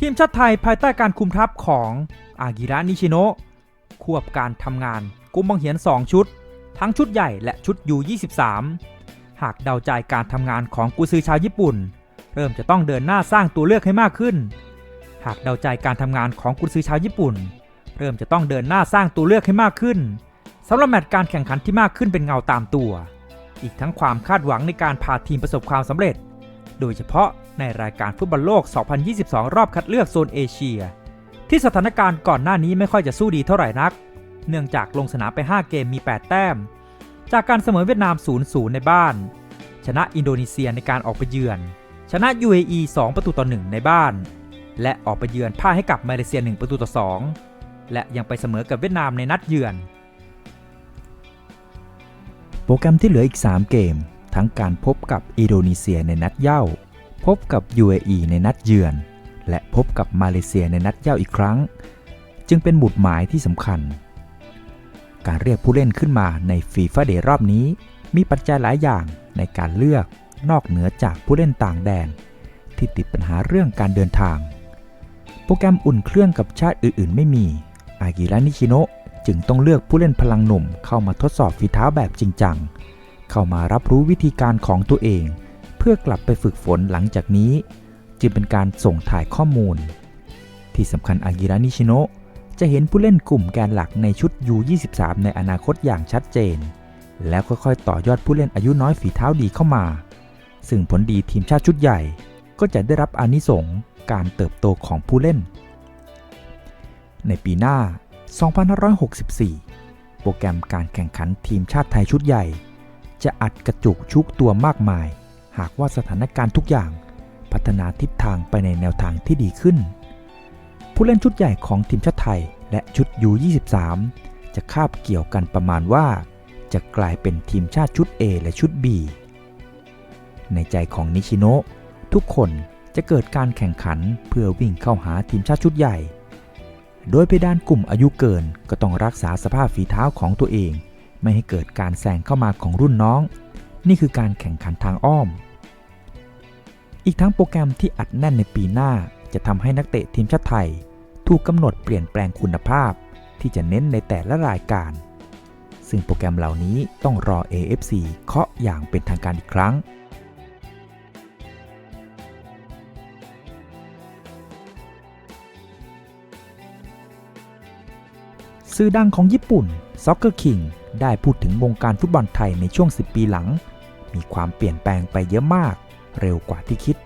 ทีมชาติไทยภายใต้การคุมทัพของอากิระนิชิโนะควบการทำงานกุมบังเหียน 2 ชุด ทั้งชุดใหญ่และชุด U23 หากเดาใจการทำงานของกุซือชาวญี่ปุ่น เริ่มจะต้องเดินหน้าสร้างตัวเลือกให้มากขึ้น หากเดาใจการทำงานของกุซือชาวญี่ปุ่น เริ่มจะต้องเดินหน้าสร้างตัวเลือกให้มากขึ้นสำหรับแมตช์การแข่งขันที่มากขึ้นเป็นเงาตามตัว อีกทั้งความคาดหวังในการพาทีมประสบความสำเร็จ โดยเฉพาะในรายการฟุตบอลโลก 2022 รอบคัดเลือกโซนเอเชีย ที่สถานการณ์ก่อนหน้านี้ไม่ค่อยจะสู้ดีเท่าไหร่นัก เนื่องจากลงสนามไป 5 เกมมี 8 แต้ม จากการเสมอเวียดนาม 0-0 ในบ้าน ชนะอินโดนีเซียในการออกไปเยือน ชนะ UAE 2 ประตูต่อ 1 ในบ้าน และออกไปเยือนพ่ายให้กับมาเลเซีย 1 ประตูต่อ 2 และยังไปเสมอกับเวียดนามในนัดเยือน โปรแกรมที่เหลืออีก 3 เกม ทั้งการพบกับอินโดนีเซียในนัดเย่า พบกับ UAE ในนัดเยือน และพบกับมาเลเซียในนัดเย่าอีกครั้ง จึงเป็นหมุดหมายที่สำคัญ การเรียกผู้เล่นขึ้นมาในฟีฟ่าเดย์รอบนี้ มีปัจจัยหลายอย่างในการเลือกนอกเหนือจากผู้เล่นต่างแดน ที่ติดปัญหาเรื่องการเดินทาง โปรแกรมอุ่นเครื่องกับชาติอื่น ๆ ไม่มี อากิระนิชิโนะจึงต้องเลือกผู้เล่นพลังหนุ่มเข้ามาทดสอบฝีเท้าแบบจริงจัง เข้ามารับรู้วิธีการของตัวเอง เพื่อกลับไปฝึกฝนหลังจากนี้ จึงเป็นการส่งถ่ายข้อมูล ที่สำคัญอากิระนิชิโนะจะเห็นผู้เล่นกลุ่มแกนหลักในชุด U23 ในอนาคตอย่างชัดเจน แล้วค่อยๆต่อยอดผู้เล่นอายุน้อยฝีเท้าดีเข้ามา ซึ่งผลดีทีมชาติชุดใหญ่ ก็จะได้รับอานิสงส์การเติบโตของผู้เล่น ในปีหน้า 2564 โปรแกรมการแข่งขันทีมชาติไทยชุดใหญ่ จะอัดกระจุกชุกตัวมากมาย หากว่าสถานการณ์ทุกอย่างพัฒนาทิศทางไปในแนวทางที่ดีขึ้น ผู้เล่นชุดใหญ่ของทีมชาติไทยและชุด U23 จะคาบเกี่ยวกันประมาณว่า จะกลายเป็นทีมชาติชุด A และชุด B ในใจของนิชิโนะทุกคนจะเกิดการแข่งขันเพื่อวิ่งเข้าหาทีมชาติชุดใหญ่ โดยเพดานกลุ่มอายุเกินก็ต้องรักษาสภาพฝีเท้าของตัวเอง ไม่ให้เกิดการแซงเข้ามาของรุ่นน้อง นี่คือการแข่งขันทางอ้อม อีกทั้งโปรแกรมที่อัดแน่นในปีหน้าจะทำให้นักเตะทีมชาติไทย ถูกกำหนดเปลี่ยนแปลงคุณภาพ ที่จะเน้นในแต่ละรายการ ซึ่งโปรแกรมเหล่านี้ต้องรอ AFC เคาะอย่างเป็นทางการอีกครั้งสื่อดังของญี่ปุ่น Soccer King ได้พูดถึงวงการฟุตบอลไทยในช่วง 10 ปีหลัง มีความเปลี่ยนแปลงไปเยอะมาก เร็วกว่าที่คิด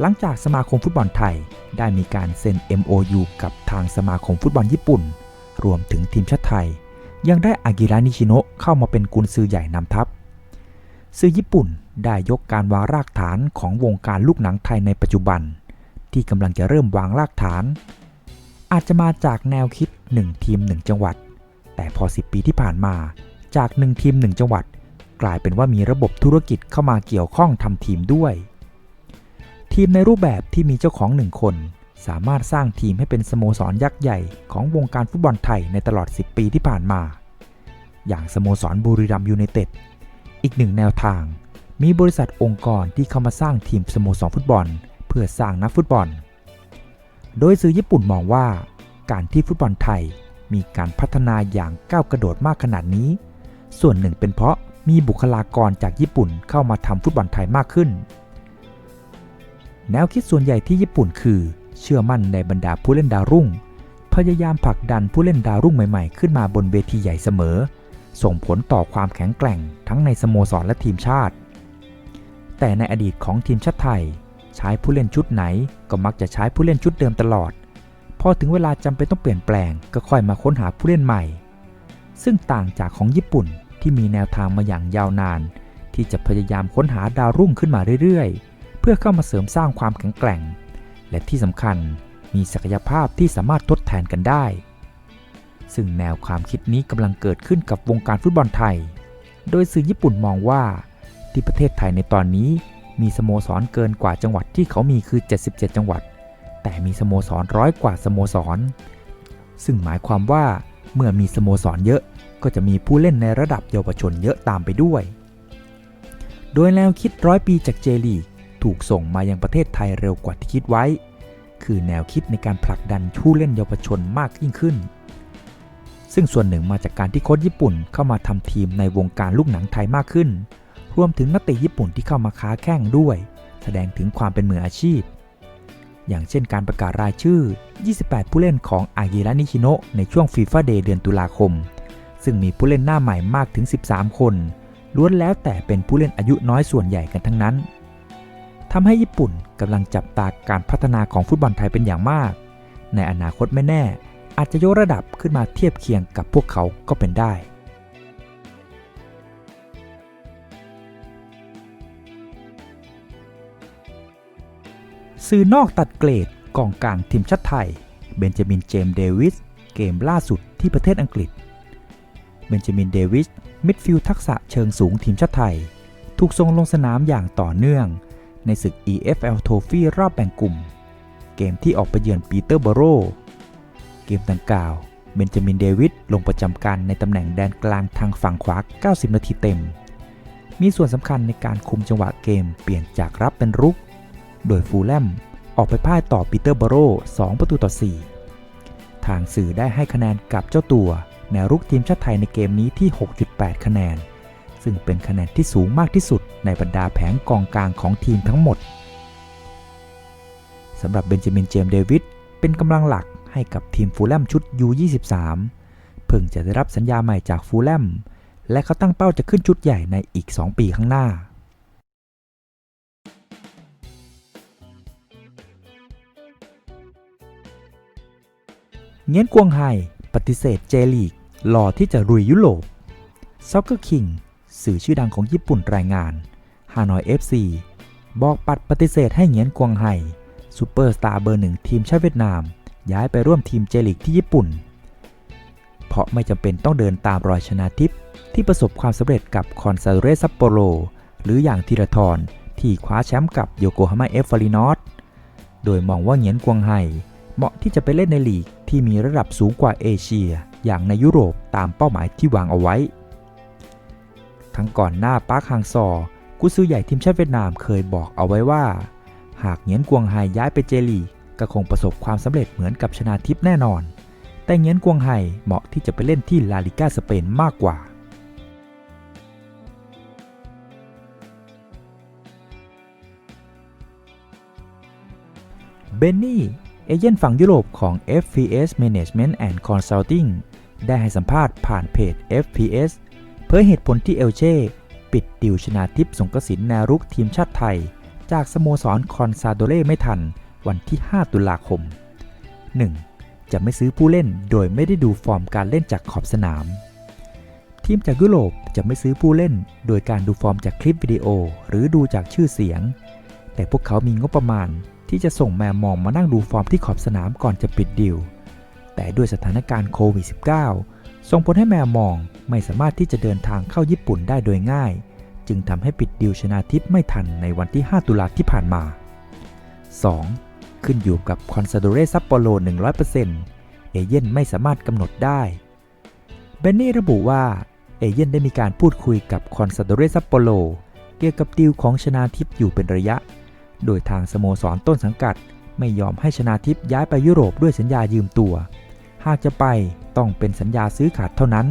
หลังจากสมาคมฟุตบอลไทยได้มีการเซ็น MOU กับทางสมาคมฟุตบอลญี่ปุ่น รวมถึงทีมชาติไทย ยังได้อากิระนิชิโนะเข้ามาเป็นกุนซือใหญ่นำทัพสื่อญี่ปุ่นได้ยกการวางรากฐานของวงการลูกหนังไทยในปัจจุบัน ที่กำลังจะเริ่มวางรากฐาน อาจจะมาจากแนวคิด 1 ทีม 1 จังหวัด แต่พอ 10 ปีที่ผ่านมา จาก 1 ทีม 1 จังหวัด กลายเป็นว่ามีระบบธุรกิจเข้ามาเกี่ยวข้องทำทีมด้วย ทีมในรูปแบบที่มีเจ้าของหนึ่งคน สามารถสร้างทีมให้เป็นสโมสรยักษ์ใหญ่ของวงการฟุตบอลไทยในตลอด 10 ปีที่ผ่านมา อย่างสโมสรบุรีรัมย์ยูไนเต็ดอีกหนึ่งแนวทาง มีบริษัทองค์กรที่เข้ามาสร้างทีมสโมสรฟุตบอล เพื่อสร้างนักฟุตบอล โดยสื่อญี่ปุ่นมองว่า การที่ฟุตบอลไทย มีการพัฒนาอย่างก้าวกระโดดมากขนาดนี้ ส่วนหนึ่งเป็นเพราะมีบุคลากรจากญี่ปุ่นเข้ามาทำฟุตบอลไทยมากขึ้น แนวคิดส่วนใหญ่ที่ญี่ปุ่นคือ เชื่อมั่นในบรรดาผู้เล่นดาวรุ่ง พยายามผลักดันผู้เล่นดาวรุ่งใหม่ๆ ขึ้นมาบนเวทีใหญ่เสมอ ส่งผลต่อความแข็งแกร่งทั้งในสโมสรและทีมชาติ แต่ในอดีตของทีมชาติไทย ใช้ผู้เล่นชุดไหนก็มักจะใช้ผู้เล่นชุดเดิมตลอด พอถึงเวลาจำเป็นต้องเปลี่ยนแปลงก็ค่อยมาค้นหาผู้เล่นใหม่ ซึ่งต่างจากของญี่ปุ่นที่มีแนวทางมาอย่างยาวนาน ที่จะพยายามค้นหาดาวรุ่งขึ้นมาเรื่อยๆ เพื่อเข้ามาเสริมสร้างความแข็งแกร่ง และที่สำคัญมีศักยภาพที่สามารถทดแทนกันได้ ซึ่งแนวความคิดนี้กำลังเกิดขึ้นกับวงการฟุตบอลไทย โดยสื่อญี่ปุ่นมองว่าที่ประเทศไทยในตอนนี้มีสโมสรเกินกว่าจังหวัดที่เขามีคือ 77 จังหวัด แต่มีสโมสรร้อยกว่าสโมสร ซึ่งหมายความว่าเมื่อมีสโมสรเยอะก็จะมีผู้เล่นในระดับเยาวชนเยอะตามไปด้วย โดยแนวคิดร้อยปีจากเจลีถูกส่งมายังประเทศไทยเร็วกว่าที่คิดไว้ คือแนวคิดในการผลักดันผู้เล่นเยาวชนมากยิ่งขึ้น ซึ่งส่วนหนึ่งมาจากการที่โค้ชญี่ปุ่นเข้ามาทำทีมในวงการลูกหนังไทยมากขึ้น รวมถึงนักเตะญี่ปุ่นที่เข้ามาค้าแข่งด้วย แสดงถึงความเป็นมืออาชีพ อย่างเช่นการประกาศรายชื่อ 28 ผู้เล่นของอากิระนิชิโนะในช่วงฟีฟ่าเดย์เดือนตุลาคม ซึ่งมีผู้เล่นหน้าใหม่มากถึง 13 คน ล้วนแล้วแต่เป็นผู้เล่นอายุน้อยส่วนใหญ่กันทั้งนั้น ทำให้ญี่ปุ่นกำลังจับตาการพัฒนาของฟุตบอลไทยเป็นอย่างมาก ในอนาคตไม่แน่ อาจจะยกระดับขึ้นมาเทียบเคียงกับพวกเขาก็เป็นได้ สื่อนอกตัดเกรดกองกลางทีมชาติไทย เบนจามินเจมส์เดวิสเกมล่าสุดที่ประเทศอังกฤษ เบนจามินเดวิสมิดฟิลด์ทักษะเชิงสูงทีมชาติไทย ถูกส่งลงสนามอย่างต่อเนื่อง ในศึก EFL Trophy รอบแบ่งกลุ่ม เกมที่ออกไปเยือนปีเตอร์บโร เกมดังกล่าว เบนจามินเดวิสลงประจำการในตำแหน่งแดนกลางทางฝั่งขวา 90 นาทีเต็ม มีส่วนสำคัญในการคุมจังหวะเกมเปลี่ยนจากรับเป็นรุก โดยฟูลแลมออกไปพ่ายต่อปีเตอร์บโร2ประตูต่อ 4 ทางสื่อได้ให้คะแนนกับเจ้าตัวแนวรุกทีมชาติไทยในเกมนี้ที่ 6.8 คะแนน ซึ่งเป็นคะแนนที่สูงมากที่สุดในบรรดาแผงกองกลางของทีมทั้งหมดสำหรับเบนจามินเจมส์เดวิดเป็นกำลังหลักให้กับทีมฟูลแลมชุด U23 เพิ่งจะได้รับสัญญาใหม่จากฟูลแลมและเขาตั้งเป้าจะขึ้นชุดใหญ่ในอีก 2 ปีข้างหน้า เงี้ยนกวงไฮปฏิเสธเจลีกหล่อที่จะรุยยุโรป Soccer King สื่อชื่อดังของญี่ปุ่นรายงานฮานอย FC บอกปัดปฏิเสธให้เงียนกวงไฮซูเปอร์สตาร์เบอร์หนึ่งทีมชาติเวียดนาม ย้ายไปร่วมทีมเจลีกที่ญี่ปุ่น เพราะไม่จำเป็นต้องเดินตามรอยชนาทิพย์ที่ประสบความสำเร็จกับคอนซาเรซัปโปโรหรืออย่างธีรทรที่คว้าแชมป์กับโยโกฮาม่าเอฟฟารินอสโดยมองว่าเงียนกวงไฮ เหมาะที่จะไปเล่นในลีกที่มีระดับสูงกว่าเอเชีย อย่างในยุโรปตามเป้าหมายที่วางเอาไว้ ทั้งก่อนหน้าปาร์คฮังซอร์กุซือใหญ่ทีมชาติเวียดนามเคยบอกเอาไว้ว่า หากเหงียนกวงไฮย้ายไปเจลีกก็คงประสบความสำเร็จเหมือนกับชนาทิพย์แน่นอน แต่เหงียนกวงไฮเหมาะที่จะไปเล่นที่ลาลิก้าสเปนมากกว่าเบนนี่ เอเย่นฝั่งยุโรปของ FPS Management and Consulting ได้ให้สัมภาษณ์ผ่านเพจ FPS เผยเหตุผลที่เอลเช่ปิดดิวชนาทิพย์สงกสินแนวรุกทีมชาติไทย จากสโมสรคอนซาโดเล่ไม่ทันวันที่ 5 ตุลาคม 1. จะไม่ซื้อผู้เล่นโดยไม่ได้ดูฟอร์มการเล่นจากขอบสนาม ทีมจากยุโรปจะไม่ซื้อผู้เล่น โดยการดูฟอร์มจากคลิปวิดีโอหรือดูจากชื่อเสียง แต่พวกเขามีงบประมาณ ที่จะส่งแมวมองมานั่งดูฟอร์มที่ขอบสนามก่อนจะปิดดิว แต่ด้วยสถานการณ์โควิด -19 ส่งผลให้แมวมองไม่สามารถที่จะเดินทางเข้าญี่ปุ่นได้โดยง่าย จึงทำให้ปิดดิวชนาทิพย์ไม่ทันในวันที่ 5 ตุลาที่ผ่านมา 2. ขึ้นอยู่กับคอนซาโดเรซัปโปโล 100%เอเย่นไม่สามารถกำหนดได้เบนนี่ระบุว่าเอเย่นได้มีการพูดคุยกับคอนซาโดเรซัปโปโลเกี่ยวกับดิวของชนาทิพย์อยู่เป็นระยะ โดยทางสโมสรต้นสังกัด ไม่ยอมให้ชนาทิพย์ย้ายไปยุโรปด้วยสัญญายืมตัว หากจะไปต้องเป็นสัญญาซื้อขาดเท่านั้น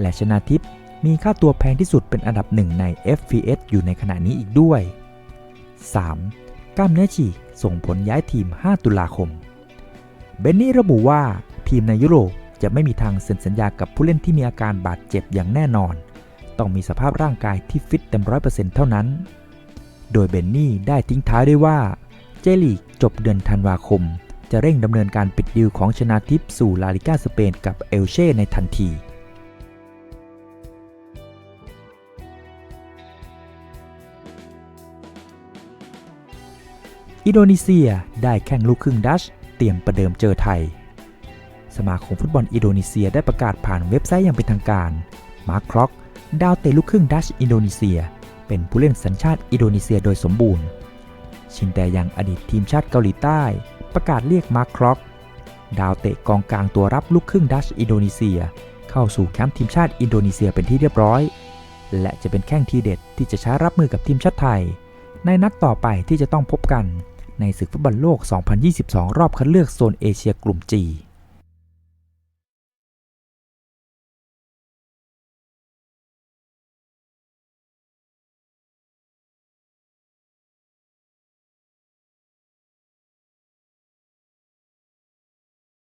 และชนาทิพย์มีค่าตัวแพงที่สุดเป็นอันดับหนึ่งใน FPS อยู่ในขณะนี้อีกด้วย 3. กล้ามเนื้อฉีกส่งผลย้ายทีม 5 ตุลาคม เบนนี่ระบุว่าทีมในยุโรปจะไม่มีทางเซ็นสัญญากับผู้เล่นที่มีอาการบาดเจ็บอย่างแน่นอน ต้องมีสภาพร่างกายที่ฟิตเต็มร้อยเปอร์เซ็นต์เท่านั้น โดยเบนนี่ได้ทิ้งท้ายด้วยว่า เจลีกจบเดือนธันวาคม จะเร่งดำเนินการปิดดิวของชนาทิพสู่ลาลิก้าสเปนกับเอลเช่ในทันทีอินโดนีเซียได้แข่งลูกครึ่งดัช เตรียมประเดิมเจอไทย สมาคมฟุตบอลอินโดนีเซียได้ประกาศผ่านเว็บไซต์อย่างเป็นทางการ มาร์คคร็อก ดาวเตะลูกครึ่งดัชอินโดนีเซีย เป็นผู้เล่นสัญชาติอินโดนีเซียโดยสมบูรณ์ ชินแต่ยังอดีตทีมชาติเกาหลีใต้ ประกาศเรียกมาร์คคร็อก ดาวเตะกองกลางตัวรับลูกครึ่งดัชอินโดนีเซีย เข้าสู่แคมป์ทีมชาติอินโดนีเซียเป็นที่เรียบร้อย และจะเป็นแข้งทีเด็ดที่จะใช้รับมือกับทีมชาติไทย ในนัดต่อไปที่จะต้องพบกัน ในศึกฟุตบอลโลก 2022 รอบคัดเลือกโซนเอเชียกลุ่ม G